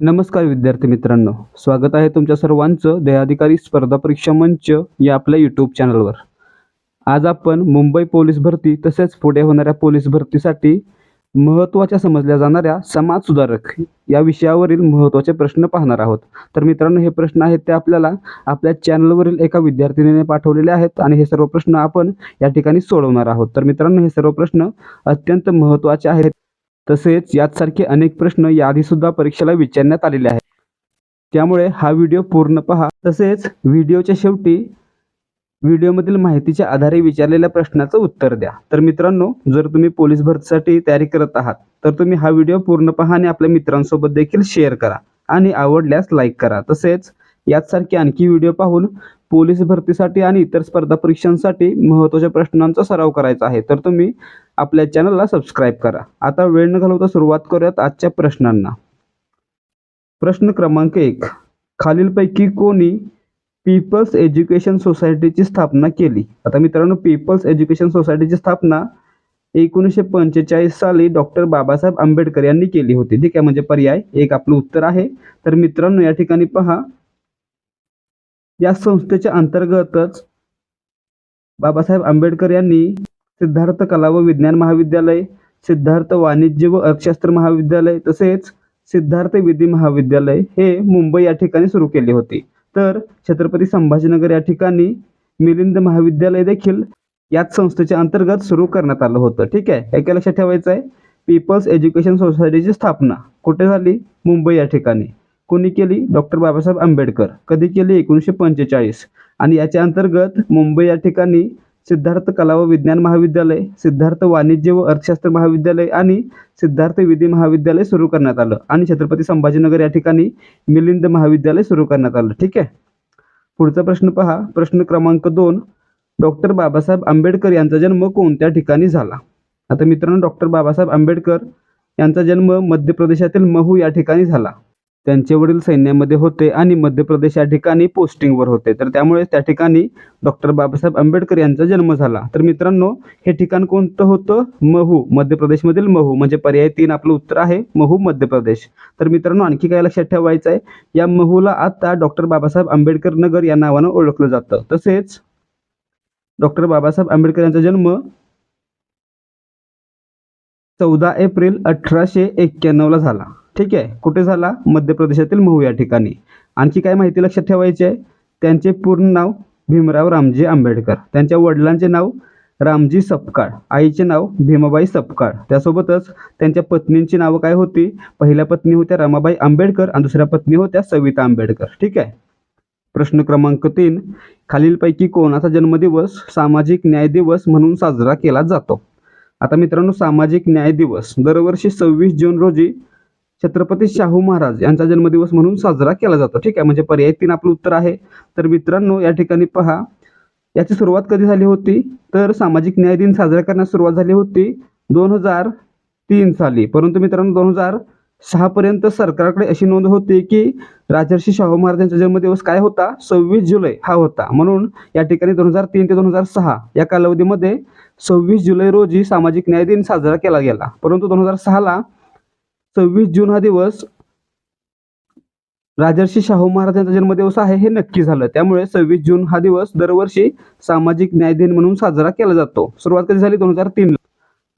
नमस्कार विद्यार्थी मित्रांनो स्वागत आहे तुमच्या सर्वांचं दयाधिकारी स्पर्धा परीक्षा मंच या आपल्या यूट्यूब चॅनलवर आज आपण मुंबई पोलीस भरती तसेच पुढे होणाऱ्या पोलीस भरतीसाठी महत्त्वाच्या समजल्या जाणाऱ्या समाज सुधारक या विषयावरील महत्त्वाचे प्रश्न पाहणार आहोत. तर मित्रांनो हे प्रश्न आहेत ते आपल्याला आपल्या चॅनलवरील एका विद्यार्थिनीने पाठवलेले आहेत आणि हे सर्व प्रश्न आपण या ठिकाणी सोडवणार आहोत. तर मित्रांनो हे सर्व प्रश्न अत्यंत महत्त्वाचे आहेत. तसेच याचसारखे अनेक प्रश्न याआधीसुद्धा परीक्षेला विचारण्यात आलेले आहेत. त्यामुळे हा व्हिडिओ पूर्ण पहा. तसेच व्हिडिओच्या शेवटी व्हिडिओमधील माहितीच्या आधारे विचारलेल्या प्रश्नाचं उत्तर द्या. तर मित्रांनो जर तुम्ही पोलीस भरतीसाठी तयारी करत आहात तर तुम्ही हा व्हिडिओ पूर्ण पहा आणि आपल्या मित्रांसोबत देखील शेअर करा आणि आवडल्यास लाईक करा. तसेच याचसारखे आणखी व्हिडिओ पाहून पोलीस भरतीसाठी आणि इतर स्पर्धा परीक्षांसाठी महत्त्वाच्या प्रश्नांचा सराव करायचा आहे. तर तुम्ही आपल्या चॅनलला सबस्क्राईब करा. आता वेळ न घालवता सुरुवात करूयात आजच्या प्रश्नांना. प्रश्न क्रमांक एक. खालीलपैकी कोणी पीपल्स एज्युकेशन सोसायटीची स्थापना केली? आता मित्रांनो पीपल्स एज्युकेशन सोसायटीची स्थापना एकोणीसशे पंचेचाळीस साली डॉक्टर बाबासाहेब आंबेडकर यांनी केली होती. ठीक आहे म्हणजे पर्याय एक आपलं उत्तर आहे. तर मित्रांनो या ठिकाणी पहा. या संस्थेच्या अंतर्गतच बाबासाहेब आंबेडकर यांनी सिद्धार्थ कला व विज्ञान महाविद्यालय सिद्धार्थ वाणिज्य व अर्थशास्त्र महाविद्यालय तसेच सिद्धार्थ विधी महाविद्यालय हे मुंबई या ठिकाणी सुरू केले होते. तर छत्रपती संभाजीनगर या ठिकाणी मिलिंद महाविद्यालय देखील याच संस्थेच्या अंतर्गत सुरू करण्यात आलं होतं. ठीक आहे? हे लक्षात ठेवायचं आहे पीपल्स एज्युकेशन सोसायटीची स्थापना कुठे झाली? मुंबई या ठिकाणी. कोणी केली? डॉक्टर बाबासाहेब आंबेडकर. कधी केली? एकोणीसशे पंचेचाळीस. आणि याच्या अंतर्गत मुंबई या ठिकाणी सिद्धार्थ कला व विज्ञान महाविद्यालय सिद्धार्थ वाणिज्य व अर्थशास्त्र महाविद्यालय आणि सिद्धार्थ विधी महाविद्यालय सुरू करण्यात आलं. आणि छत्रपती संभाजीनगर या ठिकाणी मिलिंद महाविद्यालय सुरू करण्यात आलं. ठीक आहे? पुढचा प्रश्न पहा. प्रश्न क्रमांक दोन. डॉक्टर बाबासाहेब आंबेडकर यांचा जन्म कोणत्या ठिकाणी झाला? आता मित्रांनो डॉक्टर बाबासाहेब आंबेडकर यांचा जन्म मध्य प्रदेशातील महू या ठिकाणी झाला. त्यांचे वडील सैन्यामध्ये होते आणि मध्य प्रदेश या ठिकाणी पोस्टिंगवर होते. तर त्यामुळे त्या ठिकाणी डॉक्टर बाबासाहेब आंबेडकर यांचा जन्म झाला. तर मित्रांनो हे ठिकाण कोणतं होतं? महू मध्य प्रदेशमधील महू. म्हणजे पर्याय तीन आपलं उत्तर आहे महू मध्य प्रदेश. तर मित्रांनो आणखी काय लक्षात ठेवायचं आहे या महूला आता डॉक्टर बाबासाहेब आंबेडकर नगर या नावानं ओळखलं जातं. तसेच डॉक्टर बाबासाहेब आंबेडकर यांचा जन्म चौदा एप्रिल अठराशे एक्क्याण्णवला झाला. ठीक आहे. कुठे झाला? मध्य प्रदेशातील महू या ठिकाणी. आणखी काय माहिती लक्षात ठेवायची आहे? त्यांचे पूर्ण नाव भीमराव रामजी आंबेडकर. त्यांच्या वडिलांचे नाव रामजी सपकाळ. आईचे नाव भीमाबाई सपकाळ. त्यासोबतच त्यांच्या पत्नींची नावं काय होती? पहिल्या पत्नी होत्या रमाबाई आंबेडकर आणि दुसऱ्या पत्नी होत्या सविता आंबेडकर. ठीक आहे. प्रश्न क्रमांक तीन. खालीलपैकी कोणाचा जन्मदिवस सामाजिक न्याय दिवस म्हणून साजरा केला जातो? आता मित्रांनो सामाजिक न्याय दिवस. दरवर्षी सव्वीस जून रोजी छत्रपती शाहू महाराज यांचा जन्मदिवस म्हणून साजरा केला जातो. ठीक आहे? म्हणजे पर्याय तीन आपलं उत्तर आहे. तर मित्रांनो या ठिकाणी पहा. याची सुरुवात कधी झाली होती? तर सामाजिक न्याय दिन साजरा करण्यास सुरुवात झाली होती दोन हजार तीन साली. परंतु मित्रांनो दोन हजार सहा पर्यंत सरकारकडे अशी नोंद होती की राजर्षी शाहू महाराज यांचा जन्मदिवस काय होता? सव्वीस जुलै हा होता. म्हणून या ठिकाणी दोन हजार तीन ते दोन हजार सहा या कालावधीमध्ये सव्वीस जुलै रोजी सामाजिक न्याय दिन साजरा केला गेला. परंतु दोन हजार सहाला सव्वीस जून हा दिवस राजर्षी शाहू महाराजांचा जन्मदिवस आहे हे नक्की झालं. त्यामुळे सव्वीस जून हा दिवस दरवर्षी सामाजिक न्याय दिन म्हणून साजरा केला जातो. सुरुवात कधी झाली? दोन हजार तीन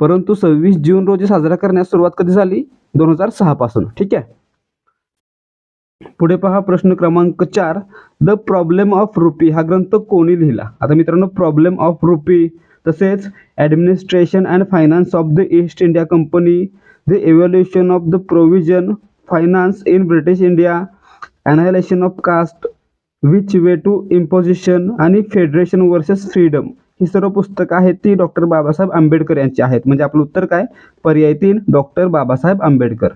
परंतु सव्वीस जून रोजी साजरा करण्यास सुरुवात कधी झाली? दोन हजार सहा पासून. ठीक आहे? पुढे पहा प्रश्न क्रमांक चार. द प्रॉब्लेम ऑफ रुपी हा ग्रंथ कोणी लिहिला? आता मित्रांनो प्रॉब्लेम ऑफ रुपी तसेच administration and finance of the East India company the evolution of the provision finance in British India annihilation of caste which way to imposition आणि federation versus freedom ही सर्व पुस्तकं आहेत ती डॉक्टर बाबासाहेब आंबेडकर यांची आहेत. म्हणजे आपलं उत्तर काय? पर्याय तीन डॉक्टर बाबासाहेब आंबेडकर.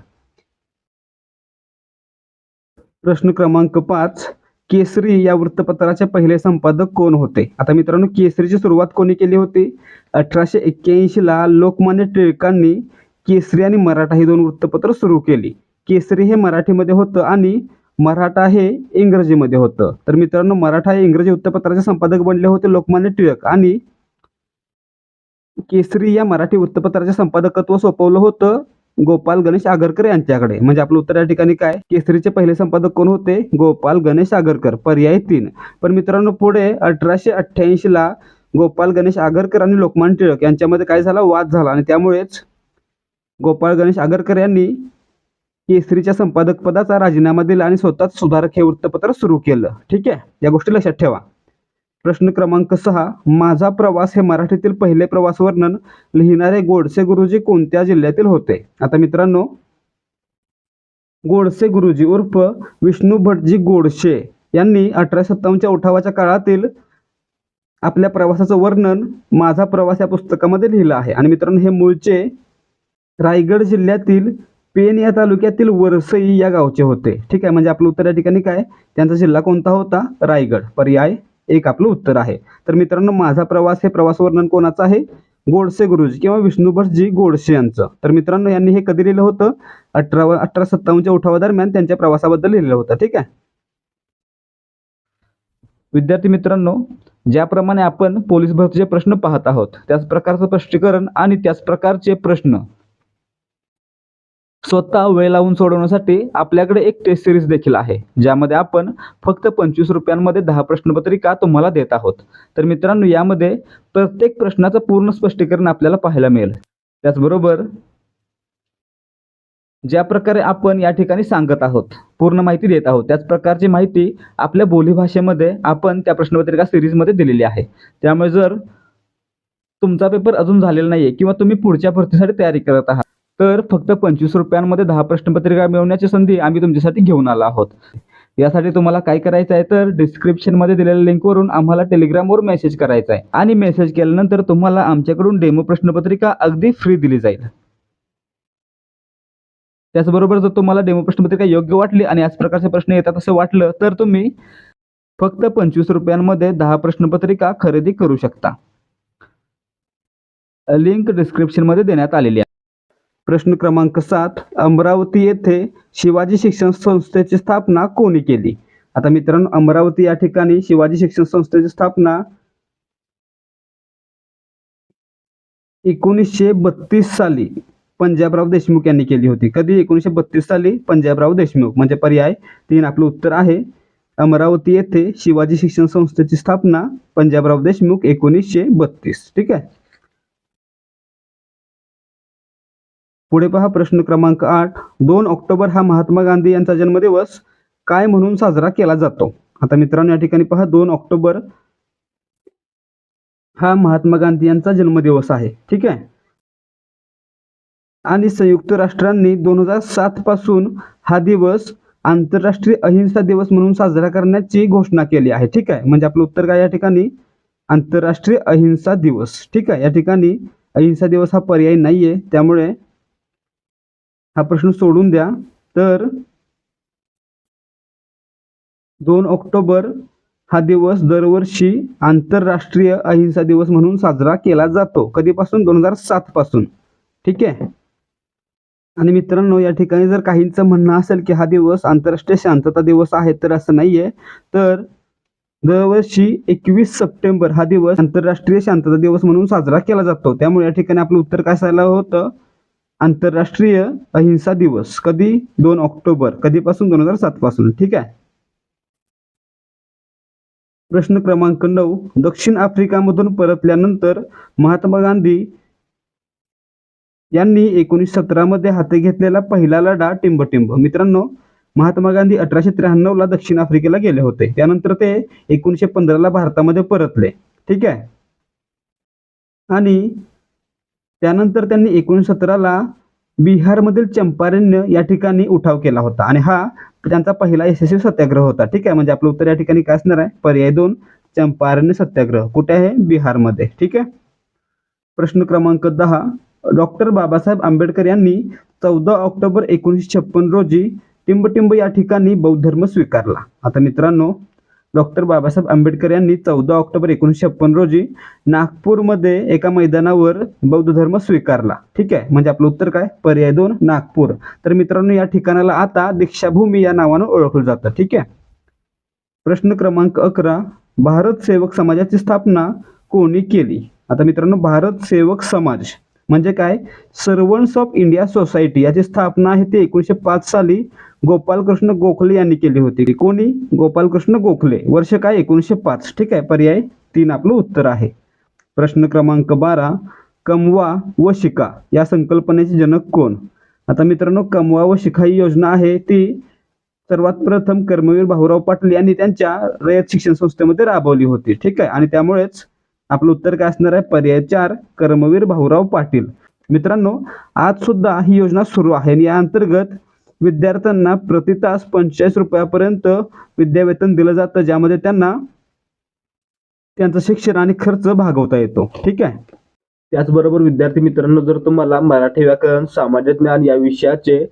प्रश्न क्रमांक पाच केसरी या वृत्तपत्राचे पहिले संपादक कोण होते? आता मित्रांनो केसरीची सुरुवात कोणी केली होती? अठराशे एक्क्याऐंशीला लोकमान्य टिळकांनी केसरी आणि मराठा ही दोन वृत्तपत्र सुरू केली. केसरी हे मराठीमध्ये होतं आणि मराठा हे इंग्रजीमध्ये होतं. तर मित्रांनो मराठा हे इंग्रजी वृत्तपत्राचे संपादक बनले होते लोकमान्य टिळक आणि केसरी या मराठी वृत्तपत्राचे संपादकत्व सोपवलं होतं गोपाल गणेश आगरकर यांच्याकडे. म्हणजे आपलं उत्तर या ठिकाणी काय? केसरीचे पहिले संपादक कोण होते? गोपाल गणेश आगरकर. पर्याय तीन. पण मित्रांनो पुढे अठराशे अठ्ठ्याऐंशी ला गोपाल गणेश आगरकर आणि लोकमान टिळक यांच्यामध्ये काय झाला? वाद झाला आणि त्यामुळेच गोपाळ गणेश आगरकर यांनी केसरीच्या संपादकपदाचा राजीनामा दिला आणि स्वतःच सुधारक हे वृत्तपत्र सुरू केलं. ठीक आहे? या गोष्टी लक्षात ठेवा. प्रश्न क्रमांक सहा माझा प्रवास हे मराठीतील पहिले प्रवास वर्णन लिहिणारे गोडसे गुरुजी कोणत्या जिल्ह्यातील होते? आता मित्रांनो गोडसे गुरुजी उर्फ विष्णू भटजी गोडसे यांनी अठराशे सत्तावन्नच्या उठावाच्या काळातील आपल्या प्रवासाचं वर्णन माझा प्रवास या पुस्तकामध्ये लिहिलं आहे. आणि मित्रांनो हे मूळचे रायगड जिल्ह्यातील पेन या तालुक्यातील वरसई या गावचे होते. ठीक आहे म्हणजे आपलं उत्तर या ठिकाणी काय त्यांचा जिल्हा कोणता होता? रायगड. पर्याय एक आपलं उत्तर आहे. तर मित्रांनो माझा प्रवास हे प्रवास वर्णन कोणाचं आहे? गोडसे गुरुजी किंवा विष्णुभटजी गोडसे यांचं. तर मित्रांनो यांनी हे कधी लिहिलं होतं? अठरा अठरा सत्तावन्नच्या उठावादरम्यान त्यांच्या प्रवासाबद्दल लिहिलेलं होतं. ठीक आहे? विद्यार्थी मित्रांनो ज्याप्रमाणे आपण पोलीस भरतीचे प्रश्न पाहत आहोत त्याच प्रकारचं स्पष्टीकरण आणि त्याच प्रकारचे प्रश्न स्वतः वेळ लावून सोडवण्यासाठी आपल्याकडे एक टेस्ट सिरीज देखील आहे ज्यामध्ये आपण फक्त पंचवीस रुपयांमध्ये दहा प्रश्नपत्रिका तुम्हाला देत आहोत. तर मित्रांनो यामध्ये प्रत्येक प्रश्नाचं पूर्ण स्पष्टीकरण आपल्याला पाहायला मिळेल. त्याचबरोबर ज्या प्रकारे आपण या ठिकाणी सांगत आहोत पूर्ण माहिती देत आहोत त्याच प्रकारची माहिती आपल्या बोलीभाषेमध्ये आपण त्या प्रश्नपत्रिका सिरीजमध्ये दिलेली आहे. त्यामुळे जर तुमचा पेपर अजून झालेला नाहीये किंवा तुम्ही पुढच्या भरतीसाठी तयारी करत आहात तर फक्त पंचवीस रुपयांमध्ये दहा प्रश्नपत्रिका मिळवण्याची संधी आम्ही तुमच्यासाठी घेऊन आलो आहोत. यासाठी तुम्हाला काय करायचं आहे तर डिस्क्रिप्शनमध्ये दिलेल्या लिंकवरून आम्हाला टेलिग्रामवर मेसेज करायचा आहे. आणि मेसेज केल्यानंतर तुम्हाला आमच्याकडून डेमो प्रश्नपत्रिका अगदी फ्री दिली जाईल. त्याचबरोबर जर तुम्हाला डेमो प्रश्नपत्रिका योग्य वाटली आणि याच प्रकारचे प्रश्न येतात असं वाटलं तर तुम्ही फक्त पंचवीस रुपयांमध्ये दहा प्रश्नपत्रिका खरेदी करू शकता. लिंक डिस्क्रिप्शनमध्ये देण्यात आलेली आहे. प्रश्न क्रमांक सात अमरावती येथे शिवाजी शिक्षण संस्थेची स्थापना कोणी केली? आता मित्रांनो अमरावती या ठिकाणी शिवाजी शिक्षण संस्थेची स्थापना एकोणीसशे बत्तीस साली पंजाबराव देशमुख यांनी केली होती. कधी? एकोणीसशे बत्तीस साली पंजाबराव देशमुख. म्हणजे पर्याय तीन आपलं उत्तर आहे. अमरावती येथे शिवाजी शिक्षण संस्थेची स्थापना पंजाबराव देशमुख एकोणीसशे बत्तीस. ठीक आहे? पुढे पहा प्रश्न क्रमांक आठ. दोन ऑक्टोबर हा महात्मा गांधी यांचा जन्मदिवस काय म्हणून साजरा केला जातो? आता मित्रांनो या ठिकाणी पहा दोन ऑक्टोबर हा महात्मा गांधी यांचा जन्मदिवस आहे. ठीक आहे? आणि संयुक्त राष्ट्रांनी दोन हजार सात पासून हा दिवस आंतरराष्ट्रीय अहिंसा दिवस म्हणून साजरा करण्याची घोषणा केली आहे. ठीक आहे? म्हणजे आपलं उत्तर काय या ठिकाणी? आंतरराष्ट्रीय अहिंसा दिवस. ठीक आहे? या ठिकाणी अहिंसा दिवस हा पर्याय नाहीये. त्यामुळे हा प्रश्न सोडून द्या. तर दोन ऑक्टोबर हा दिवस दरवर्षी आंतरराष्ट्रीय अहिंसा दिवस म्हणून साजरा केला जातो. कधीपासून? दोन हजार सात पासून. ठीक आहे? आणि मित्रांनो या ठिकाणी जर काहींचं म्हणणं असेल की हा दिवस आंतरराष्ट्रीय शांतता दिवस आहे तर असं नाहीये. तर दरवर्षी एकवीस सप्टेंबर हा दिवस आंतरराष्ट्रीय शांतता दिवस म्हणून साजरा केला जातो. त्यामुळे या ठिकाणी आपलं उत्तर काय असायला होतं? आंतरराष्ट्रीय अहिंसा दिवस कधी? दोन ऑक्टोबर कधीपासून? दोन हजार सात पासून. ठीक आहे? प्रश्न क्रमांक नऊ. दक्षिण आफ्रिकामधून परतल्यानंतर महात्मा गांधी यांनी एकोणीस सतरामध्ये हाती घेतलेला पहिला लढा टिंबटिंब. मित्रांनो महात्मा गांधी अठराशे त्र्याण्णव ला दक्षिण आफ्रिकेला गेले होते. त्यानंतर ते एकोणीसशे पंधराला भारतामध्ये परतले. ठीक आहे? आणि त्यानंतर त्यांनी एकोणीस सतराला बिहारमधील चंपारण्य या ठिकाणी उठाव केला होता. आणि हा त्यांचा पहिला यशस्वी सत्याग्रह होता. ठीक आहे? म्हणजे आपलं उत्तर या ठिकाणी काय असणार आहे? पर्याय दोन चंपारण्य सत्याग्रह. कुठे आहे? बिहारमध्ये. ठीक आहे? प्रश्न क्रमांक दहा. डॉक्टर बाबासाहेब आंबेडकर यांनी चौदा ऑक्टोबर एकोणीसशे छप्पन रोजी टिंबटिंब या ठिकाणी बौद्ध धर्म स्वीकारला. आता मित्रांनो डॉक्टर बाबासाहेब आंबेडकर यांनी चौदा ऑक्टोबर एकोणीसशे छप्पन रोजी नागपूरमध्ये एका मैदानावर बौद्ध धर्म स्वीकारला. ठीक आहे? म्हणजे आपलं उत्तर काय? पर्याय दोन नागपूर. तर मित्रांनो या ठिकाणाला आता दीक्षाभूमी या नावानं ओळखलं जातं. ठीक आहे? प्रश्न क्रमांक अकरा. भारत सेवक समाजाची स्थापना कोणी केली? आता मित्रांनो भारत सेवक समाज. म्हणजे काय? सर्वंट्स ऑफ इंडिया सोसायटी याची स्थापना आहे ती एकोणीसशे पाच साली गोपालकृष्ण गोखले यांनी केली होती. कोणी? गोपालकृष्ण गोखले. वर्ष काय? एकोणीसशे पाच. ठीक आहे पर्याय तीन आपलं उत्तर आहे. प्रश्न क्रमांक बारा कमवा व शिका. या संकल्पनेचे जनक कोण? आता मित्रांनो कमवा व शिका ही योजना आहे ती सर्वात प्रथम कर्मवीर भाऊराव पाटील यांनी त्यांच्या रयत शिक्षण संस्थेमध्ये राबवली होती. ठीक आहे आणि त्यामुळेच आपलं उत्तर काय असणार आहे? पर्याय चार कर्मवीर भाऊराव पाटील. मित्रांनो आज सुद्धा ही योजना सुरू आहे आणि या अंतर्गत विद्यार्थ्यांना प्रति तास पंचेचाळीस रुपयापर्यंत विद्यावेतन दिलं जातं ज्यामध्ये त्यांना त्यांचं शिक्षण आणि खर्च भागवता येतो. ठीक आहे? त्याचबरोबर विद्यार्थी मित्रांनो जर तुम्हाला मराठी व्याकरण सामाजिक ज्ञान या विषयाचे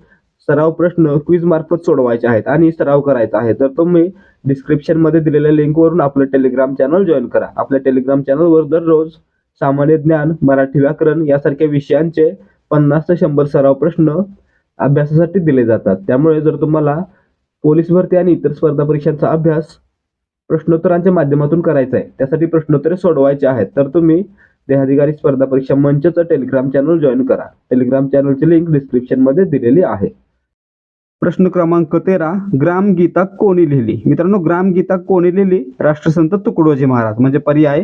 सराव प्रश्न क्विज मार्फत सोडवायचे आहेत आणि सराव करायचा आहे तर तुम्ही डिस्क्रिप्शनमध्ये दिलेल्या लिंकवरून आपलं टेलिग्राम चॅनल जॉईन करा. आपल्या टेलिग्राम चॅनलवर दररोज सामान्य ज्ञान मराठी व्याकरण यासारख्या विषयांचे पन्नास ते शंभर सराव प्रश्न अभ्यासासाठी दिले जातात. त्यामुळे जर तुम्हाला पोलीस भरती आणि इतर स्पर्धा परीक्षांचा अभ्यास प्रश्नोत्तरांच्या माध्यमातून करायचा आहे त्यासाठी प्रश्नोत्तरे सोडवायचे आहेत तर तुम्ही देहाधिकारी स्पर्धा परीक्षा मंचचं टेलिग्राम चॅनल जॉईन करा. टेलिग्राम चॅनलची लिंक डिस्क्रिप्शनमध्ये दिलेली आहे. प्रश्न क्रमांक तेरा ग्रामगीता कोणी लिहिली? मित्रांनो ग्रामगीता कोणी लिहिली? राष्ट्रसंत तुकडोजी महाराज. म्हणजे पर्याय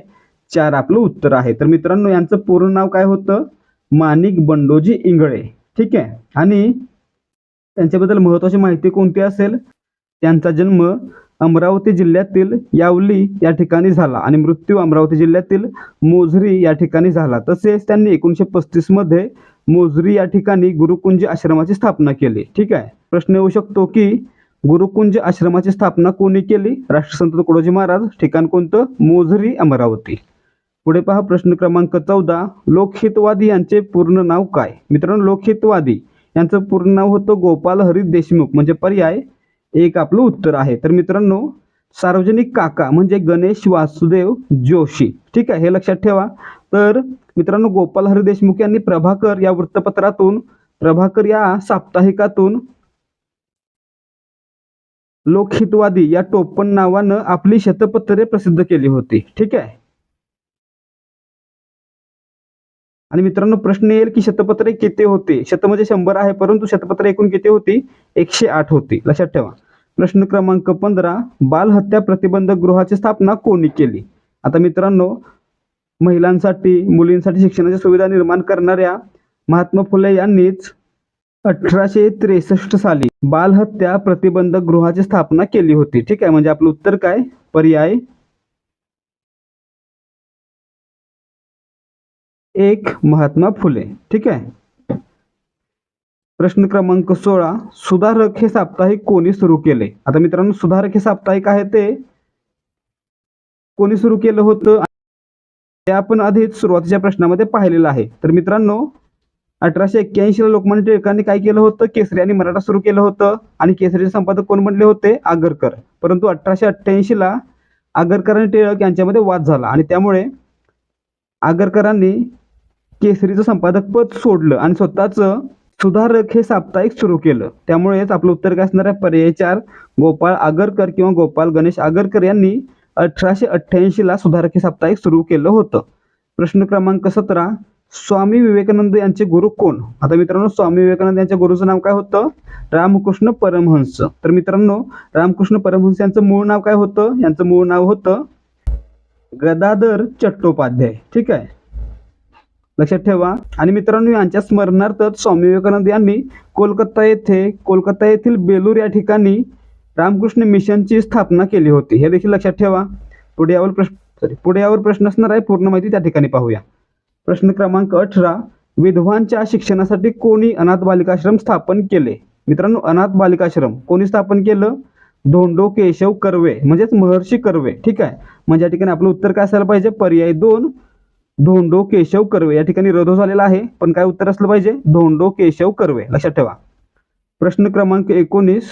चार आपलं उत्तर आहे. तर मित्रांनो यांचं पूर्ण नाव काय होतं? माणिक बंडोजी इंगळे. ठीक आहे? आणि त्यांच्याबद्दल महत्वाची माहिती कोणती असेल? त्यांचा जन्म अमरावती जिल्ह्यातील यावली या ठिकाणी झाला आणि मृत्यू अमरावती जिल्ह्यातील मोझरी या ठिकाणी झाला. तसेच त्यांनी एकोणीसशे पस्तीसमध्ये मोझरी या ठिकाणी गुरुकुंज आश्रमाची स्थापना केली. ठीक आहे? प्रश्न येऊ शकतो की गुरुकुंज आश्रमाची स्थापना कोणी केली? राष्ट्रसंत तुकडोजी महाराज ठिकाण कोणतं? मोझरी अमरावती. पुढे पहा प्रश्न क्रमांक चौदा. लोकहितवादी यांचे पूर्ण नाव काय? मित्रांनो लोकहितवादी यांचं पूर्ण नाव होतं गोपाल हरी देशमुख. म्हणजे पर्याय एक आपलं उत्तर आहे. तर मित्रांनो सार्वजनिक काका म्हणजे गणेश वासुदेव जोशी. ठीक आहे हे लक्षात ठेवा. तर मित्रांनो गोपाल हरी देशमुख यांनी प्रभाकर या वृत्तपत्रातून प्रभाकर या साप्ताहिकातून लोकहितवादी या टोपण नावानं आपली शतपत्रे प्रसिद्ध केली होती. ठीक आहे? आणि मित्रांनो प्रश्न येईल की शतपत्रे किती होते? शत म्हणजे शंभर आहे परंतु शतपत्रे एकूण किती होती? एकशे आठ होती. लक्षात ठेवा. प्रश्न क्रमांक पंधरा बालहत्या प्रतिबंधक गृहाची स्थापना कोणी केली? आता मित्रांनो महिलांसाठी मुलींसाठी शिक्षणाची सुविधा निर्माण करणाऱ्या महात्मा फुले यांनीच अठराशे त्रेसष्ट साली बालहत्या प्रतिबंधक गृहाची स्थापना केली होती. ठीक आहे म्हणजे आपलं उत्तर काय? पर्याय. एक महात्मा फुले. ठीक आहे. प्रश्न क्रमांक सोळा सुधारक हे साप्ताहिक कोणी सुरू केले? आता मित्रांनो सुधारक हे साप्ताहिक आहे ते. कोणी सुरू केलं होतं? ते आपण आधीच सुरुवातीच्या प्रश्नामध्ये पाहिलेलं आहे. तर मित्रांनो अठराशे एक्क्याऐंशी ला लोकमान्य टिळकांनी काय केलं होतं? केसरी आणि मराठा सुरू केलं होतं. आणि केसरीचे संपादक कोण बनले होते? आगरकर. परंतु अठराशे अठ्ठ्याऐंशी ला आगरकर आणि टिळक यांच्यामध्ये वाद झाला. आणि त्यामुळे आगरकरांनी केसरीचं संपादक पद सोडलं आणि स्वतःचं सुधारक हे साप्ताहिक सुरू केलं. त्यामुळेच आपलं उत्तर काय असणार आहे? पर्याय चार. गोपाळ आगरकर किंवा गोपाल गणेश आगरकर यांनी अठराशे अठ्ठ्याऐंशी ला सुधारक हे साप्ताहिक सुरू केलं होतं. प्रश्न क्रमांक सतरा. स्वामी विवेकानंद यांचे गुरु कोण? आता मित्रांनो स्वामी विवेकानंद यांच्या गुरुचं नाव काय होतं? रामकृष्ण परमहंस. तर मित्रांनो रामकृष्ण परमहंस यांचं मूळ नाव काय होतं? यांचं मूळ नाव होतं गदाधर चट्टोपाध्याय. ठीक आहे? लक्षात ठेवा. आणि मित्रांनो यांच्या स्मरणार्थ स्वामी विवेकानंद यांनी कोलकाता येथे कोलकाता येथील बेलूर या ठिकाणी रामकृष्ण मिशनची स्थापना केली होती. हे देखील लक्षात ठेवा. पुढे यावर प्रश्न सॉरी पुढे यावर प्रश्न असणार आहे. पूर्ण माहिती त्या ठिकाणी पाहूया. प्रश्न क्रमांक अठरा. विधवांच्या शिक्षणासाठी कोणी अनाथ बालिकाश्रम स्थापन केले? मित्रांनो अनाथ बालिकाश्रम कोणी स्थापन केलं? धोंडो केशव कर्वे म्हणजेच महर्षी कर्वे. ठीक आहे? म्हणजे या ठिकाणी आपलं उत्तर काय असायला पाहिजे? पर्याय दोन धोंडो केशव कर्वे. या ठिकाणी रदो झालेला आहे पण काय उत्तर असलं पाहिजे? धोंडो केशव कर्वे. लक्षात ठेवा. प्रश्न क्रमांक एकोणीस.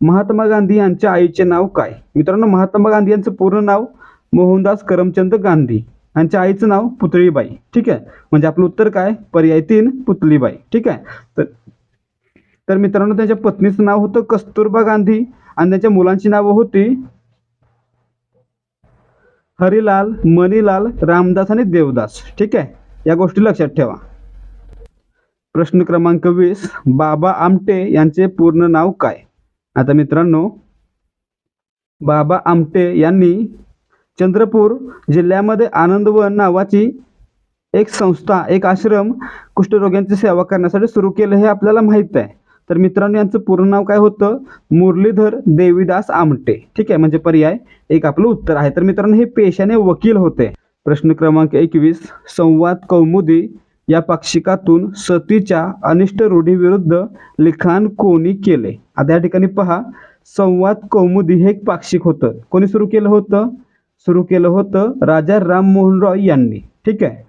महात्मा गांधी यांच्या आईचे नाव काय? मित्रांनो महात्मा गांधी यांचं पूर्ण नाव मोहनदास करमचंद गांधी. यांच्या आईचं नाव पुतळीबाई. ठीक आहे? म्हणजे आपलं उत्तर काय? पर्याय तीन पुतलीबाई ठीक आहे? तर तर मित्रांनो त्यांच्या पत्नीचं नाव होतं कस्तुरबा गांधी आणि त्यांच्या मुलांची नावं होती हरिलाल मणिलाल रामदास आणि देवदास. ठीक आहे? या गोष्टी लक्षात ठेवा. प्रश्न क्रमांक वीस बाबा आमटे यांचे पूर्ण नाव काय? आता मित्रांनो बाबा आमटे यांनी चंद्रपूर जिल्ह्यामध्ये आनंदवन नावाची एक संस्था एक आश्रम कुष्ठरोग्यांची सेवा करण्यासाठी सुरू केलं हे आपल्याला माहीत आहे. तर मित्रांनो यांचं पूर्ण नाव काय होतं? मुरलीधर देवीदास आमटे. ठीक आहे म्हणजे पर्याय एक आपलं उत्तर आहे. तर मित्रांनो हे पेशाने वकील होते. प्रश्न क्रमांक एकवीस संवाद कौमुदी या पाक्षिकातून सतीच्या अनिष्ट रूढीविरुद्ध लिखाण कोणी केले? आता या ठिकाणी पहा संवाद कौमुदी हे एक पाक्षिक होतं. कोणी सुरू केलं होतं? सुरू केलं होतं राजा राममोहन रॉय यांनी. ठीक आहे?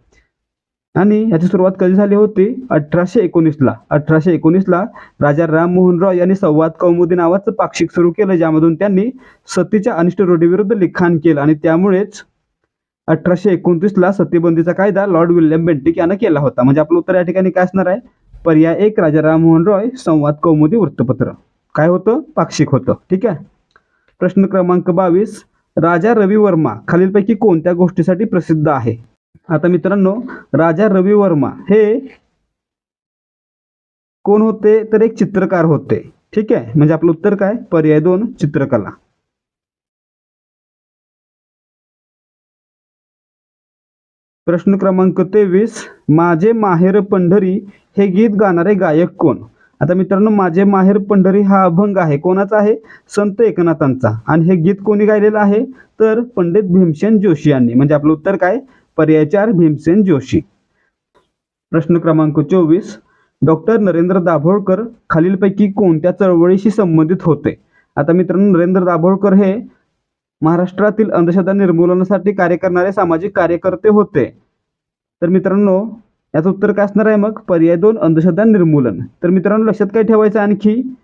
आणि याची सुरुवात कधी झाली होती? अठराशे एकोणीसला. अठराशे एकोणीसला राजा राममोहन रॉय यांनी संवाद कौमुदी नावाचं पाक्षिक सुरू केलं ज्यामधून त्यांनी सतीच्या अनिष्ट रूढीविरुद्ध लिखाण केलं. आणि त्यामुळेच अठराशे एकोणतीसला सतीबंदीचा कायदा लॉर्ड विल्यम बेंटिक यानं केला होता. म्हणजे आपलं उत्तर या ठिकाणी काय असणार आहे? पर्याय एक राजा राममोहन रॉय संवाद कौमुदी वृत्तपत्र. काय होतं? पाक्षिक होतं. ठीक आहे? प्रश्न क्रमांक बावीस. राजा रविवर्मा खालीलपैकी कोणत्या गोष्टीसाठी प्रसिद्ध आहे? आता मित्रांनो राजा रविवर्मा हे कोण होते? तर एक चित्रकार होते. ठीक आहे? म्हणजे आपलं उत्तर काय? पर्याय दोन चित्रकला. प्रश्न क्रमांक तेवीस माझे माहेर पंढरी हे गीत गाणारे गायक कोण? आता मित्रांनो माझे माहेर पंढरी हा अभंग आहे. कोणाचा आहे? संत एकनाथांचा. आणि हे गीत कोणी गायलेलं आहे? तर पंडित भीमसेन जोशी यांनी. म्हणजे आपलं उत्तर काय? पर्याय चार भीमसेन जोशी. प्रश्न क्रमांक चोवीस. डॉक्टर नरेंद्र दाभोळकर खालीलपैकी कोणत्या चळवळीशी संबंधित होते? आता मित्रांनो नरेंद्र दाभोळकर हे महाराष्ट्रातील अंधश्रद्धा निर्मूलनासाठी कार्य करणारे सामाजिक कार्यकर्ते होते. तर मित्रांनो याचं उत्तर काय असणार आहे मग? पर्याय दोन अंधश्रद्धा निर्मूलन. तर मित्रांनो लक्षात काय ठेवायचं आणखी?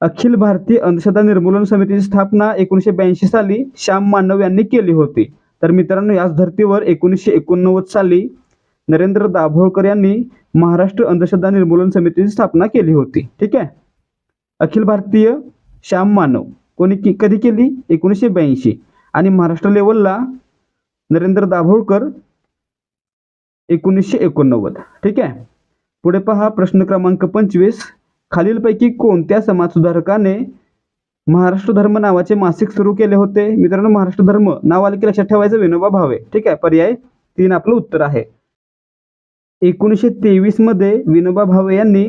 अखिल भारतीय अंधश्रद्धा निर्मूलन समितीची स्थापना एकोणीसशे ब्याऐंशी साली श्याम मानव यांनी केली होती. तर मित्रांनो याच धर्तीवर एकोणीसशे एकोणनव्वद साली नरेंद्र दाभोळकर यांनी महाराष्ट्र अंधश्रद्धा निर्मूलन समितीची स्थापना केली होती. ठीक आहे? अखिल भारतीय श्याम मानव कोणी की कधी केली? एकोणीसशे ब्याऐंशी. आणि महाराष्ट्र लेवलला नरेंद्र दाभोळकर एकोणीसशे एकोणनव्वद. ठीक आहे? पुढे पहा प्रश्न क्रमांक पंचवीस. खालीलपैकी कोणत्या समाजसुधारकाने महाराष्ट्र धर्म नावाचे मासिक सुरू केले होते? मित्रांनो महाराष्ट्र धर्म नाव आले की लक्षात ठेवायचं विनोबा भावे. ठीक आहे? पर्याय तीन आपलं उत्तर आहे. एकोणीसशे तेवीसमध्ये विनोबा भावे यांनी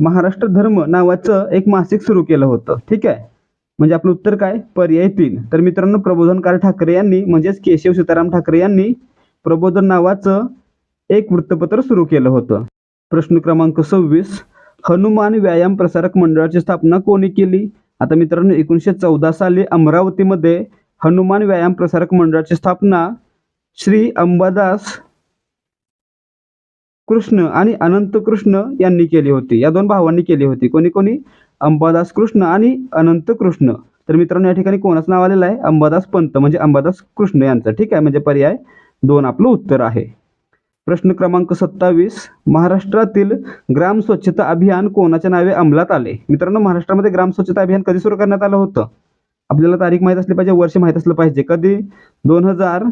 महाराष्ट्र धर्म नावाचं एक मासिक सुरू केलं होतं. ठीक आहे? म्हणजे आपलं उत्तर काय? पर्याय तीन. तर मित्रांनो प्रबोधनकार ठाकरे यांनी म्हणजेच केशव सीताराम ठाकरे यांनी प्रबोधन नावाचं एक वृत्तपत्र सुरू केलं होतं. प्रश्न क्रमांक सव्वीस हनुमान व्यायाम प्रसारक मंडळाची स्थापना कोणी केली? आता मित्रांनो एकोणीसशे चौदा साली अमरावतीमध्ये हनुमान व्यायाम प्रसारक मंडळाची स्थापना श्री अंबादास कृष्ण आणि अनंत कृष्ण यांनी केली होती. या दोन भावांनी केली होती. कोणी कोणी? अंबादास कृष्ण आणि अनंत कृष्ण. तर मित्रांनो या ठिकाणी कोणाचं नाव आलेलं आहे? अंबादास पंत म्हणजे अंबादास कृष्ण यांचं. ठीक आहे म्हणजे पर्याय दोन. आपलं उत्तर आहे. प्रश्न क्रमांक सत्तावीस. महाराष्ट्रातील ग्राम स्वच्छता अभियान कोणाच्या नावे अंमलात आले? मित्रांनो महाराष्ट्रामध्ये ग्राम स्वच्छता अभियान कधी सुरू करण्यात आलं होतं? आपल्याला तारीख माहीत असली पाहिजे वर्ष माहीत असलं पाहिजे. कधी? दोन हजार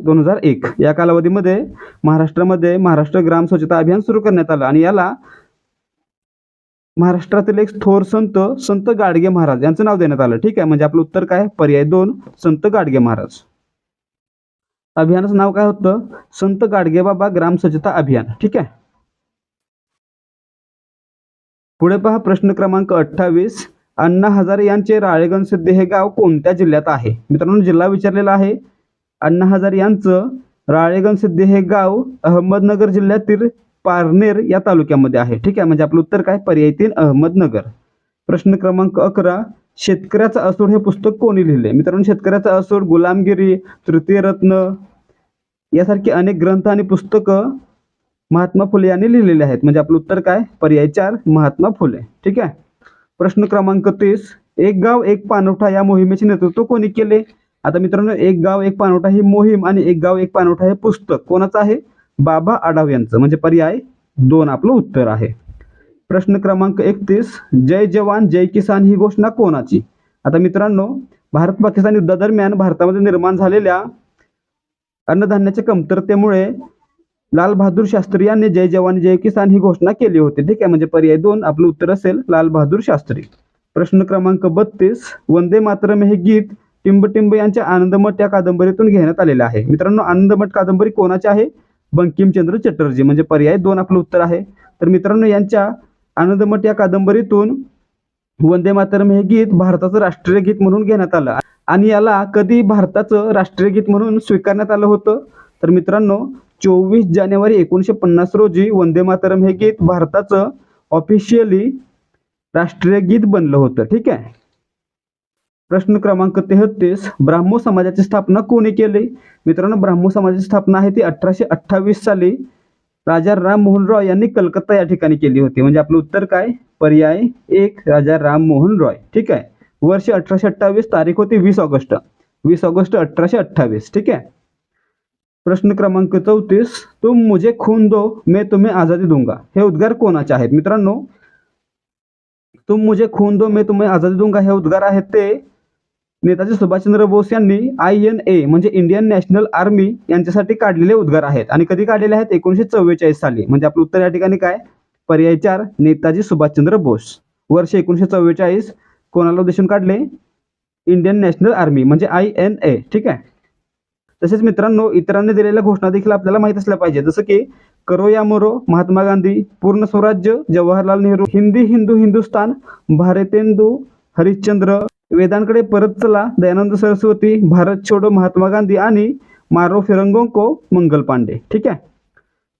दोन हजार एक. या कालावधीमध्ये महाराष्ट्रामध्ये महाराष्ट्र ग्राम स्वच्छता अभियान सुरू करण्यात आलं आणि याला महाराष्ट्रातील एक थोर संत संत गाडगे महाराज यांचं नाव देण्यात आलं. ठीक आहे म्हणजे आपलं उत्तर काय? पर्याय दोन संत गाडगे महाराज. अभियानाचं नाव काय होतं? संत गाडगेबाबा ग्राम स्वच्छता अभियान. ठीक आहे? पुढे पहा प्रश्न क्रमांक अठ्ठावीस. अण्णा हजारे यांचे राळेगण सिद्ध हे गाव कोणत्या जिल्ह्यात आहे? मित्रांनो जिल्हा विचारलेला आहे. अण्णा हजारे यांचं राळेगण सिद्धे हे गाव अहमदनगर जिल्ह्यातील पारनेर या तालुक्यामध्ये आहे. ठीक आहे? म्हणजे आपलं उत्तर काय? पर्याय तीन अहमदनगर. प्रश्न क्रमांक अकरा. शेतकऱ्याचा असूड हे पुस्तक कोणी लिहिले? मित्रांनो शेतकऱ्याचा असूड गुलामगिरी तृतीय रत्न यासारखी अनेक ग्रंथ आणि पुस्तकं महात्मा फुले यांनी लिहिलेले आहेत. म्हणजे आपलं उत्तर काय? पर्याय चार महात्मा फुले. ठीक आहे? प्रश्न क्रमांक तीस. एक गाव एक पानवठा या मोहिमेचे नेतृत्व कोणी केले? आता मित्रांनो एक गाव एक पानवठा ही मोहीम आणि एक गाव एक पानवठा हे पुस्तक कोणाचं आहे? बाबा आढाव यांचं. म्हणजे पर्याय दोन आपलं उत्तर आहे. प्रश्न क्रमांक एकतीस. जय जवान जय किसान ही घोषणा कोणाची? आता मित्रांनो भारत पाकिस्तान युद्धादरम्यान भारतामध्ये निर्माण झालेल्या अन्नधान्याच्या कमतरतेमुळे लाल बहादूर शास्त्री यांनी जय जवान जय किसान ही घोषणा केली होती. ठीक आहे म्हणजे पर्याय दोन आपलं उत्तर असेल लाल बहादूर शास्त्री. प्रश्न क्रमांक बत्तीस. वंदे मातरम हे गीत टिंबटिंब यांच्या आनंदमठ या कादंबरीतून घेण्यात आलेले आहे. मित्रांनो आनंदमठ कादंबरी कोणाची आहे? बंकिमचंद्र चटर्जी. म्हणजे पर्याय दोन आपलं उत्तर आहे. तर मित्रांनो यांच्या आनंदमठ या कादंबरीतून वंदे मातरम हे गीत भारताचं राष्ट्रीय गीत म्हणून घेण्यात आलं. आणि याला कधी भारताचं राष्ट्रीय गीत म्हणून स्वीकारण्यात आलं होतं? तर मित्रांनो चोवीस जानेवारी एकोणीसशे पन्नास रोजी वंदे मातरम हे गीत भारताचं ऑफिशियली राष्ट्रीय गीत बनलं होतं. ठीक आहे? प्रश्न क्रमांक तेहतीस ब्राह्मो समाजाची स्थापना कोणी केली? मित्रांनो ब्राह्मो समाजाची स्थापना आहे ती अठराशे अठ्ठावीस साली राजा राममोहन रॉय यांनी कलकत्ता या ठिकाणी केली होती. म्हणजे आपलं उत्तर काय? पर्याय एक राजा राममोहन रॉय. ठीक आहे? वर्ष अठराशे अठ्ठावीस तारीख होती वीस ऑगस्ट. वीस ऑगस्ट अठराशे अठ्ठावीस. ठीक आहे? प्रश्न क्रमांक चौतीस. तुम मुझे खून दो मैं तुम्हें आजादी दूंगा. हे उद्गार कोणाचे आहेत? मित्रांनो तुम मुझे खून दो मैं तुम्हें आजादी दूंगा. हे उद्गार आहेत ते नेताजी सुभाषचंद्र बोस यांनी आय एन ए म्हणजे इंडियन नॅशनल आर्मी यांच्यासाठी काढलेले उद्गार आहेत. आणि कधी काढलेले आहेत? एकोणीसशे चव्वेचाळीस साली. म्हणजे आपलं उत्तर या ठिकाणी काय? पर्याय चार नेताजी सुभाषचंद्र बोस. वर्ष एकोणीसशे चव्वेचाळीस कोणाला उद्देशून काढले? इंडियन नॅशनल आर्मी म्हणजे आय एन ए. ठीक आहे? तसेच मित्रांनो इतरांनी दिलेल्या घोषणा देखील आपल्याला माहीत असल्या पाहिजे जसं की करो या मोरो महात्मा गांधी पूर्ण स्वराज्य जवाहरलाल नेहरू हिंदी हिंदू हिंदुस्तान भारतेंदू हरिश्चंद्र वेदांकडे परत चला. दयानंद सरस्वती भारत छोडो महात्मा गांधी आणि मारो फिरंगोंको मंगल पांडे. ठीक आहे?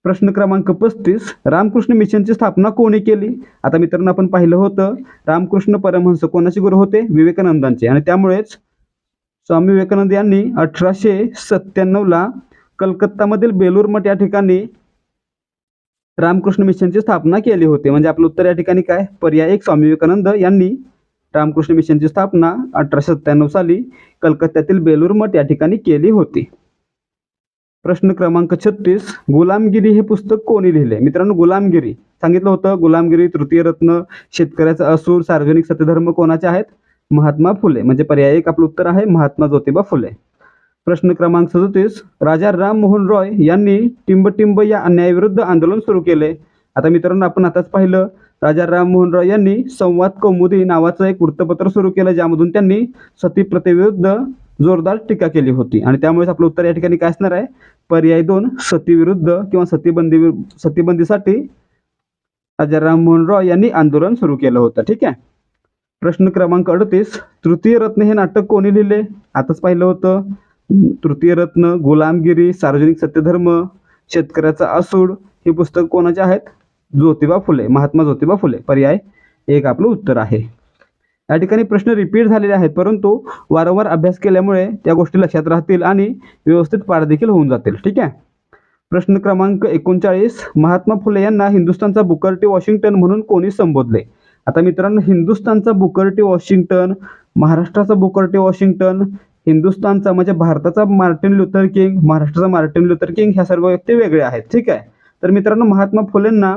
प्रश्न क्रमांक पस्तीस. रामकृष्ण मिशनची स्थापना कोणी केली? आता मित्रांनो आपण पाहिलं होतं. रामकृष्ण परमहंस कोणाचे गुरु होते? विवेकानंदांचे. आणि त्यामुळेच स्वामी विवेकानंद यांनी अठराशे सत्त्याण्णवला कलकत्तामधील बेलूर मठ या ठिकाणी रामकृष्ण मिशनची स्थापना केली होती. म्हणजे आपलं उत्तर या ठिकाणी काय? पर्याय एक. स्वामी विवेकानंद यांनी रामकृष्ण मिशनची स्थापना अठराशे सत्त्याण्णव साली कलकत्त्यातील बेलूर मठ या ठिकाणी केली होती. प्रश्न क्रमांक छत्तीस गुलामगिरी हे पुस्तक कोणी लिहिले? मित्रांनो गुलामगिरी. सांगितलं होतं गुलामगिरी तृतीय रत्न शेतकऱ्याचा असूर सार्वजनिक सत्यधर्म कोणाचे आहेत? महात्मा फुले. म्हणजे पर्याय एक आपलं उत्तर आहे महात्मा ज्योतिबा फुले. प्रश्न क्रमांक सदतीस राजा राम मोहन रॉय यांनी टिंबटिंब या अन्यायाविरुद्ध आंदोलन सुरू केले. आता मित्रांनो आपण आताच पाहिलं राजा राम मोहन रॉय यांनी संवाद कौमुदी नावाचं एक वृत्तपत्र सुरू केलं ज्यामधून त्यांनी सती प्रथेविरुद्ध जोरदार टीका केली होती. आणि त्यामुळेच आपलं उत्तर या ठिकाणी काय असणार आहे? पर्याय दोन सतीविरुद्ध किंवा सतीबंदी सतीबंदीसाठी राजा राममोहन रॉय यांनी आंदोलन सुरू केलं होतं. ठीक आहे? प्रश्न क्रमांक अडतीस तृतीय रत्न हे नाटक कोणी लिहिले? आताच पाहिलं होतं. तृतीय रत्न गुलामगिरी सार्वजनिक सत्यधर्म शेतकऱ्याचा आसूड ही पुस्तक कोणाचे आहेत? ज्योतिबा फुले महात्मा ज्योतिबा फुले. पर्याय एक आपलं उत्तर आहे. या ठिकाणी प्रश्न रिपीट झालेले आहेत परंतु वारंवार अभ्यास केल्यामुळे त्या गोष्टी लक्षात राहतील आणि व्यवस्थित पार देखील होऊन जातील. ठीक आहे? प्रश्न क्रमांक एकोणचाळीस महात्मा फुले यांना हिंदुस्थानचा बुकर्टी वॉशिंग्टन म्हणून कोणी संबोधले? आता मित्रांनो हिंदुस्थानचा बुकर्टी वॉशिंग्टन महाराष्ट्राचा बुकर्टी वॉशिंग्टन हिंदुस्थानचा म्हणजे भारताचा मार्टिन लुथर किंग महाराष्ट्राचा मार्टिन लुथर किंग ह्या सर्व व्यक्ती वेगळे आहेत. ठीक आहे? तर मित्रांनो महात्मा फुलेंना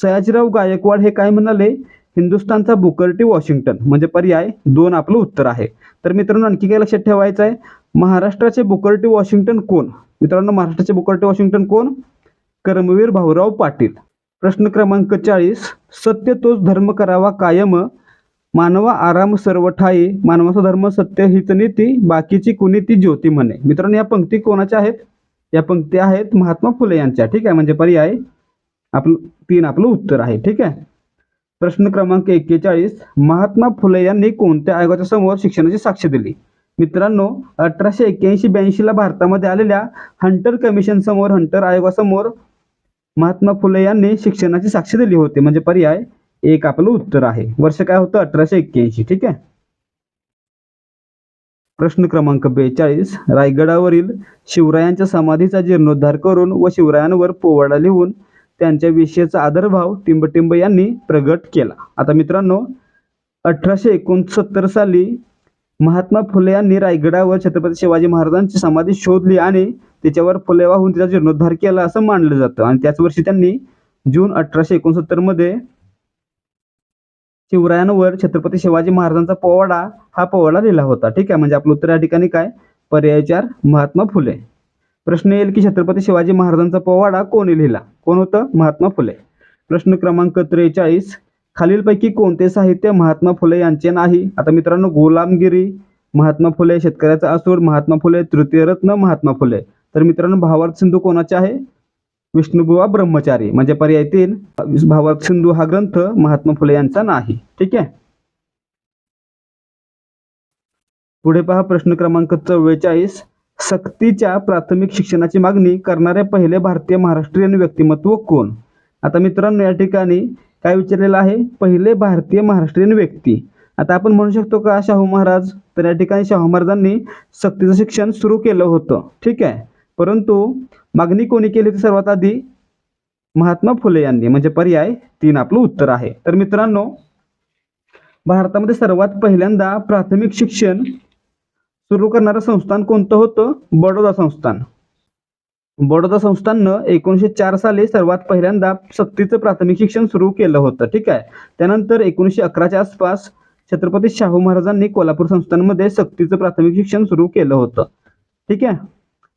सयाजीराव गायकवाड हे काय म्हणाले? हिंदुस्थानचा बुकर्टी वॉशिंग्टन. म्हणजे पर्याय दोन आपलं उत्तर आहे. तर मित्रांनो आणखी काय लक्षात ठेवायचं आहे? महाराष्ट्राचे बुकर्टी वॉशिंग्टन कोण? मित्रांनो महाराष्ट्राचे बुकर्टी वॉशिंग्टन कोण? कर्मवीर भाऊराव पाटील. प्रश्न क्रमांक चाळीस. सत्य तोच धर्म करावा कायम. मानवा आराम सर्व ठाई मानवाचा धर्म सत्य हीच नीती. बाकीची कुणी ती ज्योती म्हणे. मित्रांनो या पंक्ती कोणाच्या आहेत? या पंक्ती आहेत महात्मा फुले यांच्या. ठीक आहे म्हणजे पर्याय आपलं तीन आपलं उत्तर आहे ठीक आहे? प्रश्न क्रमांक एक्केचाळीस. महात्मा फुले यांनी कोणत्या आयोगाच्या समोर शिक्षणाची साक्ष दिली? मित्रांनो अठराशे एक्क्याऐंशी ब्याऐंशीला भारतामध्ये आलेल्या हंटर कमिशन समोर हंटर आयोगासमोर महात्मा फुले यांनी शिक्षणाची साक्ष दिली होती. म्हणजे पर्याय एक आपलं उत्तर आहे. वर्ष काय होतं? अठराशे एक्क्याऐंशी ठीक आहे? प्रश्न क्रमांक बेचाळीस. रायगडावरील शिवरायांच्या समाधीचा जीर्णोद्धार करून व शिवरायांवर पोवाडा लिहून त्यांच्याविषयीचा आदरभाव टिंबटिंब यांनी प्रगट केला. आता मित्रांनो अठराशे एकोणसत्तर साली महात्मा फुले यांनी रायगडावर छत्रपती शिवाजी महाराजांची समाधी शोधली आणि त्याच्यावर फुले वाहून तिचा जीर्णोद्धार केला असं मानलं जातं. आणि त्याच वर्षी त्यांनी जून अठराशे एकोणसत्तरमध्ये शिवरायांवर छत्रपती शिवाजी महाराजांचा पोवाडा हा पोवाडा लिहिला होता. ठीक आहे म्हणजे आपलं उत्तर या ठिकाणी काय? पर्यायचार महात्मा फुले. प्रश्न येईल की छत्रपती शिवाजी महाराजांचा पोवाडा कोणी लिहिला? कोण होतं? महात्मा फुले. प्रश्न क्रमांक त्रेचाळीस खालीलपैकी कोणते साहित्य महात्मा फुले यांचे नाही? आता मित्रांनो गुलामगिरी महात्मा फुले शेतकऱ्याचा असूर महात्मा फुले तृतीयरत्न महात्मा फुले. तर मित्रांनो भावार्थ सिंधू कोणाचे आहे? विष्णुबुवा ब्रह्मचारी. म्हणजे पर्याय तीन भावार्थ सिंधू हा ग्रंथ महात्मा फुले यांचा नाही. ठीक आहे? पुढे पहा प्रश्न क्रमांक चव्वेचाळीस सक्तीच्या प्राथमिक शिक्षणाची मागणी करणारे पहिले भारतीय महाराष्ट्रीयन व्यक्तिमत्व कोण? आता मित्रांनो या ठिकाणी काय विचारलेलं आहे? पहिले भारतीय महाराष्ट्रीयन व्यक्ती. आता आपण म्हणू शकतो का शाहू महाराज? तर या ठिकाणी शाहू महाराजांनी सक्तीचं शिक्षण सुरू केलं होतं. ठीक आहे? परंतु मागणी कोणी केली होती सर्वात आधी? महात्मा फुले यांनी. म्हणजे पर्याय तीन आपलं उत्तर आहे. तर मित्रांनो भारतामध्ये सर्वात पहिल्यांदा प्राथमिक शिक्षण सुरू करणारं संस्थान कोणतं होतं? बडोदा संस्थान. बडोदा संस्थाननं एकोणीसशे चार साली सर्वात पहिल्यांदा सक्तीचं प्राथमिक शिक्षण सुरू केलं होतं ठीक आहे? त्यानंतर एकोणीसशे अकराच्या आसपास छत्रपती शाहू महाराजांनी कोल्हापूर संस्थानमध्ये सक्तीचं प्राथमिक शिक्षण सुरू केलं होतं ठीक आहे?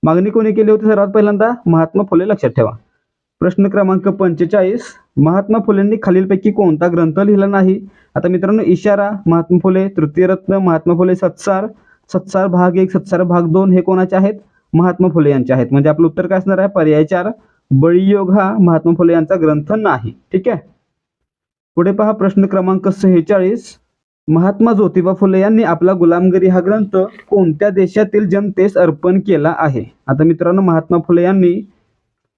मागणी कोणी केली होती सर्वात पहिल्यांदा? महात्मा फुले. लक्षात ठेवा. प्रश्न क्रमांक पंचेचाळीस. महात्मा फुलेंनी खालीलपैकी कोणता ग्रंथ लिहिला नाही? आता मित्रांनो इशारा महात्मा फुले तृतीयरत्न महात्मा फुले सत्सार सत्सार भाग एक सत्सार भाग दोन हे कोणाचे आहेत? महात्मा फुले यांचे आहेत. म्हणजे आपलं उत्तर काय असणार आहे? पर्याय चार बळीयोग हा महात्मा फुले यांचा ग्रंथ नाही. ठीक आहे? पुढे पहा प्रश्न क्रमांक सेहेचाळीस. महात्मा ज्योतिबा फुले यांनी आपला गुलामगिरी हा ग्रंथ कोणत्या देशातील जनतेस अर्पण केला आहे? आता मित्रांनो महात्मा फुले यांनी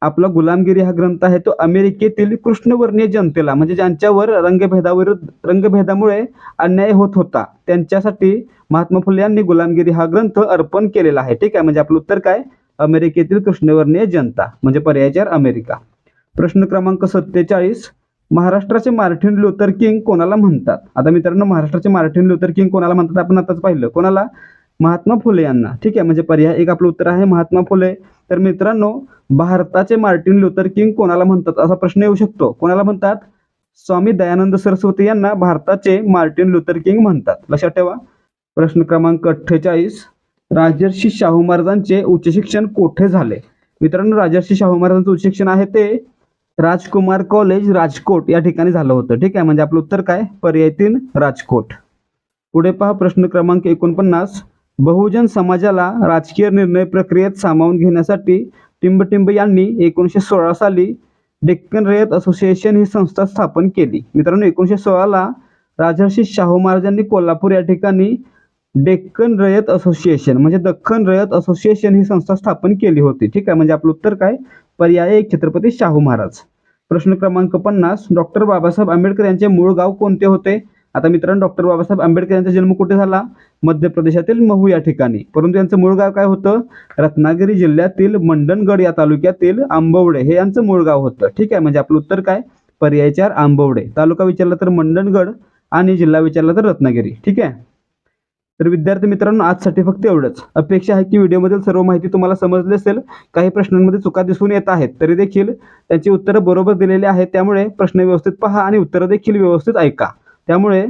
आपला गुलामगिरी हा ग्रंथ आहे तो अमेरिकेतील कृष्णवर्णीय जनतेला म्हणजे ज्यांच्यावर रंगभेदाविरुद्ध रंगभेदामुळे अन्याय होत होता त्यांच्यासाठी महात्मा फुले यांनी गुलामगिरी हा ग्रंथ अर्पण केलेला आहे. ठीक आहे म्हणजे आपलं उत्तर काय? अमेरिकेतील कृष्णवर्णीय जनता म्हणजे पर्यायचार अमेरिका. प्रश्न क्रमांक सत्तेचाळीस महाराष्ट्राचे मार्टिन लुथर किंग कोणाला म्हणतात? आता मित्रांनो महाराष्ट्राचे मार्टिन लुथर किंग कोणाला म्हणतात? आपण आताच पाहिलं. कोणाला? महात्मा फुले यांना. ठीक आहे म्हणजे पर्याय एक आपलं उत्तर आहे महात्मा फुले. तर मित्रांनो भारताचे मार्टिन लुथर किंग कोणाला म्हणतात? असा प्रश्न येऊ शकतो. कोणाला म्हणतात? स्वामी दयानंद सरस्वती यांना भारताचे मार्टिन लुथर किंग म्हणतात. लक्षात ठेवा. प्रश्न क्रमांक अठ्ठेचाळीस. राजर्षी शाहू महाराजांचे उच्च शिक्षण कोठे झाले? मित्रांनो राजर्षी शाहू महाराजांचं उच्च शिक्षण आहे ते राजकुमार कॉलेज राजकोट या ठिकाणी झालं होतं. ठीक आहे म्हणजे आपलं उत्तर काय? पर्याय तीन राजकोट. पुढे पहा प्रश्न क्रमांक एकोणपन्नास. बहुजन समाजाला राजकीय निर्णय प्रक्रियेत सामावून घेण्यासाठी टिंबटिंब यांनी एकोणीसशे सोळा साली डेक्कन रयत असोसिएशन ही संस्था स्थापन केली. मित्रांनो एकोणीसशे सोळाला राजर्षी शाहू महाराजांनी कोल्हापूर या ठिकाणी डेक्कन रयत असोसिएशन म्हणजे दख्खन रयत असोसिएशन ही संस्था स्थापन केली होती. ठीक आहे? म्हणजे आपलं उत्तर काय? पर्याय एक छत्रपती शाहू महाराज. प्रश्न क्रमांक पन्नास डॉक्टर बाबासाहेब आंबेडकर यांचे मूळ गाव कोणते होते? आता मित्रांनो डॉक्टर बाबासाहेब आंबेडकर यांचा जन्म कुठे झाला? मध्य प्रदेशातील महू या ठिकाणी. परंतु यांचं मूळ गाव काय होतं? रत्नागिरी जिल्ह्यातील मंडणगड या तालुक्यातील आंबवडे हे यांचं मूळ गाव होतं. ठीक आहे म्हणजे आपलं उत्तर काय? पर्याय चार आंबवडे. तालुका विचारला तर मंडणगड आणि जिल्हा विचारला तर रत्नागिरी. ठीक आहे? तर विद्यार्थी मित्रांनो आजसाठी फक्त एवढंच. अपेक्षा आहे की व्हिडिओमधील सर्व माहिती तुम्हाला समजली असेल काही प्रश्नांमध्ये चुका दिसून येत आहेत तरी देखील त्यांची उत्तरं बरोबर दिलेली आहेत त्यामुळे प्रश्न व्यवस्थित पहा आणि उत्तरं देखील व्यवस्थित ऐका. त्यामुळे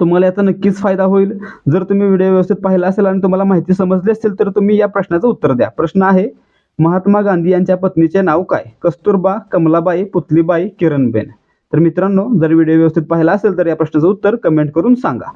तुम्हाला याचा नक्कीच फायदा होईल. जर तुम्ही व्हिडिओ व्यवस्थित पाहिला असेल आणि तुम्हाला माहिती समजली असेल तर तुम्ही या प्रश्नाचं उत्तर द्या. प्रश्न आहे महात्मा गांधी यांच्या पत्नीचे नाव काय? कस्तुरबा कमलाबाई पुतलीबाई किरणबेन तर मित्रांनो जर व्हिडिओ व्यवस्थित पाहिला असेल तर या प्रश्नाचं उत्तर कमेंट करून सांगा.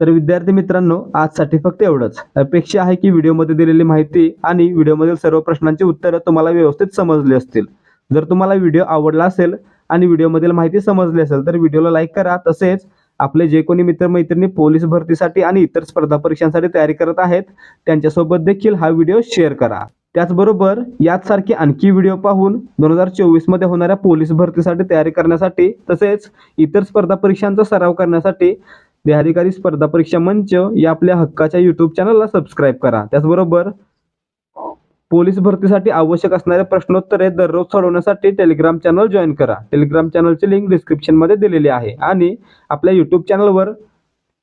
तर विद्यार्थी मित्रांनो आजसाठी फक्त एवढंच. अपेक्षा आहे की व्हिडिओमध्ये दिलेली माहिती आणि व्हिडिओमधील सर्व प्रश्नांची उत्तरं तुम्हाला व्यवस्थित समजली असतील. जर तुम्हाला व्हिडिओ आवडला असेल आणि व्हिडिओमधील माहिती समजली असेल तर व्हिडिओला लाईक करा. तसेच आपले जे कोणी मित्रमैत्रिणी पोलीस भरतीसाठी आणि इतर स्पर्धा परीक्षांसाठी तयारी करत आहेत त्यांच्यासोबत देखील हा व्हिडिओ शेअर करा. त्याचबरोबर याचसारखे आणखी व्हिडिओ पाहून दोन हजार चोवीसमध्ये होणाऱ्या पोलीस भरतीसाठी तयारी करण्यासाठी तसेच इतर स्पर्धा परीक्षांचा सराव करण्यासाठी देहाधिकारी स्पर्धा परीक्षा मंच या आपल्या हक्काच्या यूट्यूब चॅनलला सबस्क्राईब करा. त्याचबरोबर पोलीस भरतीसाठी आवश्यक असणारे प्रश्नोत्तरे दररोज सोडवण्यासाठी टेलिग्राम चॅनल जॉईन करा. टेलिग्राम चॅनलची लिंक डिस्क्रिप्शनमध्ये दिलेली आहे. आणि आपल्या यूट्यूब चॅनलवर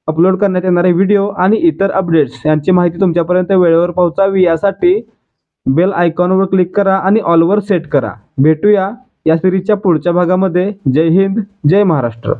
अपलोड करण्यात येणारे व्हिडिओ आणि इतर अपडेट्स यांची माहिती तुमच्यापर्यंत वेळेवर पोहोचावी. यासाठी बेल आयकॉनवर क्लिक करा आणि ऑलवर सेट करा. भेटूया या सिरीजच्या पुढच्या भागामध्ये. जय हिंद जय महाराष्ट्र.